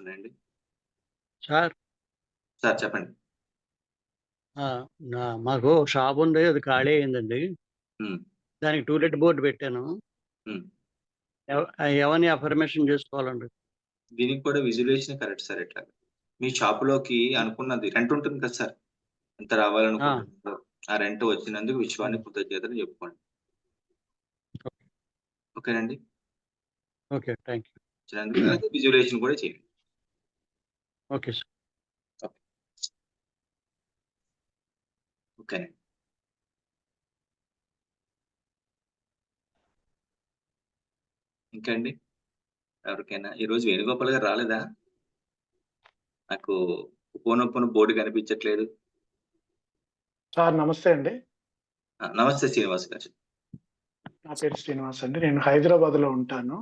ఉన్నాయండి sir. Sir చెప్పండి. నా మాకు షాప్ ఉంది అది ఖాళీ అయిందండి. దానికి టూలెట్ బోర్డు పెట్టాను. ఎవరిని అఫర్మేషన్ చేసుకోవాలండి? దీనికి కూడా విజువలైజేషన్ కరెక్ట్ సార్ ఇట్లా. మీ షాపులోకి అనుకున్నది రెంట్ ఉంటుంది కదా సార్. ఎంత రావాలనుకుంటున్నారో ఆ రెంట్ వచ్చినందుకు విశ్వాన్ని కృతజ్ఞతలు చెప్పుకోండి. ఓకేనండి. ఓకే థ్యాంక్ యూ విజువలైజేషన్ కూడా చేయండి. Okay sir. ఓకేనండి ఇంకా అండి ఎవరికైనా ఈరోజు వేణుగోపాల్ గారు రాలేదా? నాకు ఉపనొప్పున బోర్డు కనిపించట్లేదు. సార్ నమస్తే అండి. నమస్తే శ్రీనివాస్ గారు. నా పేరు శ్రీనివాస్ అండి. నేను హైదరాబాద్లో ఉంటాను.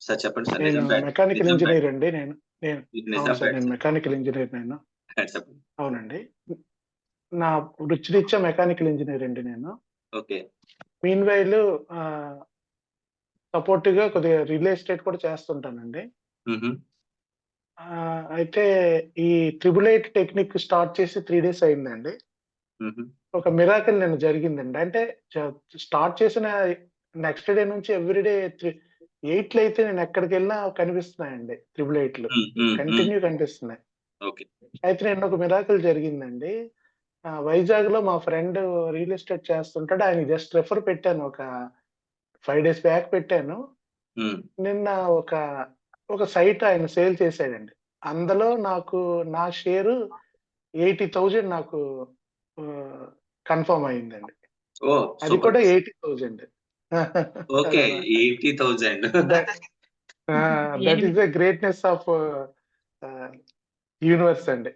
సార్ చెప్పండి సార్ మెకానికల్ ఇంజనీర్ అండి. నేను నేను మెకానికల్ ఇంజనీర్ నేను అవునండి. నా వృత్తిరీత్యా మెకానికల్ ఇంజనీర్ అండి నేను. ఓకే. మీన్ వైల్ సపోర్టివ్గా కొద్దిగా రియల్ ఎస్టేట్ కూడా చేస్తుంటానండి. అయితే ఈ ట్రిపుల్ ఎయిట్ టెక్నిక్ స్టార్ట్ చేసి త్రీ డేస్ అయిందండి. ఒక మిరాకిల్ నేను జరిగిందండి. అంటే స్టార్ట్ చేసిన నెక్స్ట్ డే నుంచి ఎవ్రీడే ఎయిట్లో అయితే నేను ఎక్కడికి వెళ్ళినా కనిపిస్తున్నాయండి ట్రిపుల్ ఎయిట్లు మ్, మ్, మ్. కంటిన్యూ కనిపిస్తున్నాయి అయితే నేను ఒక మిరాకిల్ జరిగిందండి. వైజాగ్లో మా ఫ్రెండ్ రియల్ ఎస్టేట్ చేస్తుంటాడు. ఆయన జస్ట్ రెఫర్ పెట్టాను. ఒక ఫైవ్ డేస్ బ్యాక్ పెట్టాను. నిన్న ఒక ఒక సైట్ ఆయన సేల్ చేశాడండి. అందులో నాకు నా షేరు ఎయిటీ థౌజండ్ నాకు కన్ఫర్మ్ అయిందండి. అది కూడా eighty thousand. Okay eighty thousand. That is the greatness of universe అండి.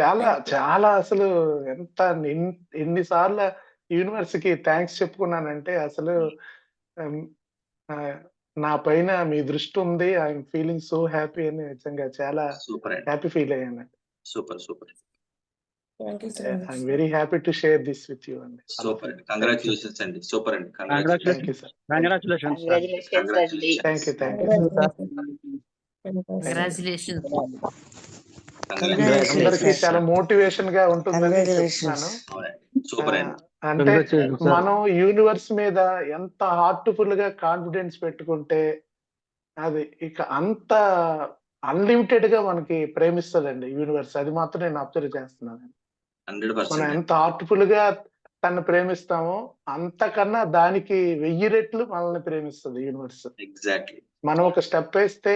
చాలా చాలా అసలు ఎంత ఎన్- ఎన్నిసార్లు యూనివర్స్కి థ్యాంక్స్ చెప్పుకున్నానంటే అసలు ఆ, నా పైన మీ దృష్టి ఉంది. ఐఎమ్ ఫీలింగ్ సో హ్యాపీ అని నిజంగా చాలా హ్యాపీ ఫీల్ అయ్యాను. Super super I'm very happy to share this with you అండి సూపర్ అండి కంగ్రాచులేషన్స్ అండి సూపర్ అండి congratulations thank you thank you. Congratulations అందరికీ చాలా మోటివేషన్గా ఉంటుందని Congratulations. చెప్తున్నాను. సూపర్ అండి అంటే. మనం యూనివర్స్ మీద ఎంత హార్ట్ఫుల్గా కాన్ఫిడెన్స్ పెట్టుకుంటే అది ఇక అంత అన్లిమిటెడ్గా మనకి ప్రేమిస్తుందండి యూనివర్స్. అది మాత్రం నేను అబ్జర్వ్ చేస్తున్నాను మనం ఎంత హార్ట్ఫుల్గా తను ప్రేమిస్తామో. అంతకన్నా దానికి వెయ్యి రెట్లు మనల్ని ప్రేమిస్తుంది యూనివర్స్ ఎగ్జాక్ట్లీ మనం ఒక స్టెప్ వేస్తే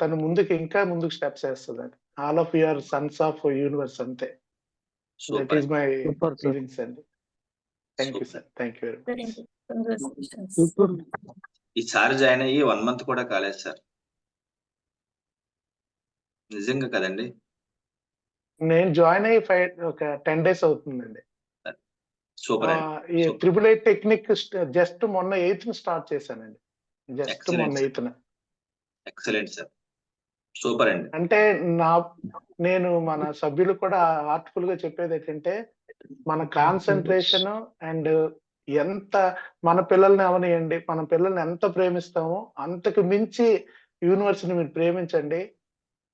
తను ముందుకు ఇంకా ముందుకు స్టెప్స్ వేస్తుంది అండి all of your sons of universe అంతే దట్ ఈస్ మై. ఫీలింగ్స్ అండి. Thank you sir thank you very much. ఈసారి జాయిన్ అయ్యి వన్ మంత్ కూడా కాలేదు సార్ నిజంగా కదండి? నేను జాయిన్ అయ్యి ఫైవ్ ఒక టెన్ డేస్ అవుతుందండి. సూపర్ ఈ. ట్రిపుల్ ఎయిట్ టెక్నిక్ జస్ట్ మొన్న ఎయిత్ స్టార్ట్ చేశానండి. జస్ట్ మొన్న. ఎయిత్ ఎక్సలెంట్ సార్ సూపర్ అండి. అంటే నా నేను మన సభ్యులు కూడా హార్ట్ఫుల్గా చెప్పేది ఏంటంటే మన కాన్సన్ట్రేషన్ అండ్ ఎంత మన పిల్లల్ని అవనియండి మన పిల్లల్ని ఎంత ప్రేమిస్తామో అంతకు మించి యూనివర్స్ని మీరు ప్రేమించండి.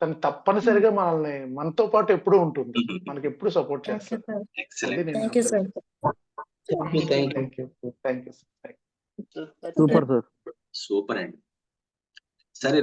తను తప్పనిసరిగా మనల్ని మనతో పాటు ఎప్పుడూ ఉంటుంది. మనకి ఎప్పుడు సపోర్ట్ చేస్తారు సూపర్ సార్ సూపర్ అండి సరే